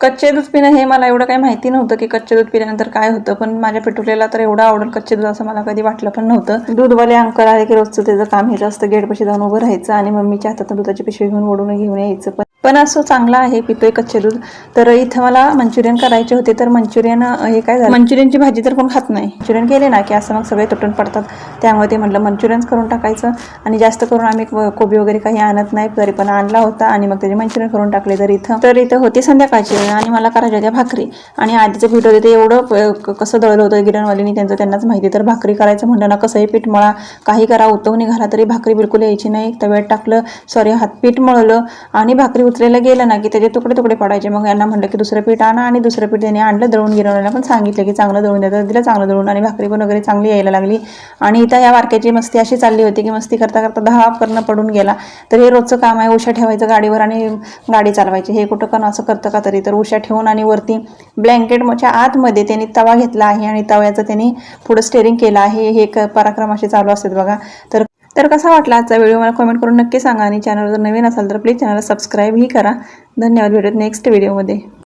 कच्चे दूध पिणं हे मला एवढं काही माहिती नव्हतं की कच्चे दूध पिल्यानंतर काय होतं पण माझ्या पिटुलेला तर एवढं आवडेल कच्चे दूध असं मला कधी वाटलं पण नव्हतं. दूधवाले अंकल आले की रोजचं त्याचं काम हे जास्त गेटपाशी जाऊन उभं राहायचं आणि मम्मीच्या हातात दुधाची पिशवी घेऊन ओढून घेऊन यायचं. पण पण असं चांगलं आहे पितोय कच्चे दूध तर इथं मला मंचुरियन करायचे होते तर मंचुरियन हे काय झालं? मंचुरियनची भाजी तर कोण खात नाही. मंचुरियन केले ना की असं मग सगळे तुटून पडतात. त्यामुळे ते म्हटलं मंचुरियन्स करून टाकायचं आणि जास्त करून आम्ही कोबी वगैरे काही आणत नाही तरी पण आणला होता आणि मग त्याचे मंचुरियन करून टाकले तर इथं. तर इथं होती संध्याकाळची आणि मला करायच्या होत्या भाकरी. आणि आधीचं पीठ होते ते एवढं कसं दळलं होतं गिरणवालीनी त्यांचं त्यांनाच माहिती. तर भाकरी करायचं म्हणलं ना कसंही पीठ मळा. काही करा उतवून निघाला तरी भाकरी बिलकुल यायची नाही. तव्यात टाकलं सॉरी हात पीठ मळलं आणि भाकरी उतरायला गेलं ना की त्याचे तुकडे तुकडे पडायचे. मग यांना म्हणलं की दुसरं पीठ आणा आणि दुसरं पीठ त्याने आणलं दळून गिरवण्याला. पण सांगितलं की चांगलं दळून द्या. तर तिला चांगलं दळून आणि भाकरी पण वगैरे चांगली यायला लागली. आणि इथं या वारक्याची मस्ती अशी चालली होती की मस्ती करता करता दहा करणं पडून गेला. तर हे रोजचं काम आहे उशा ठेवायचं गाडीवर आणि गाडी चालवायची. हे कुठं कण असं करतं का तरी? तर उशा ठेवून आणि वरती ब्लँकेटच्या आतमध्ये त्यांनी तवा घेतला आहे आणि तव्याचं त्यांनी पुढं स्टेअरिंग केलं आहे. हे एक पराक्रम असे चालू असतात बघा. तर तर कसा वाटला आजचा व्हिडिओ? मला कमेंट करून नक्की सांगा आणि चॅनल जर नवीन असाल तर प्लीज चॅनलला सबस्क्राईबही करा. धन्यवाद. भेटत नेक्स्ट व्हिडिओमध्ये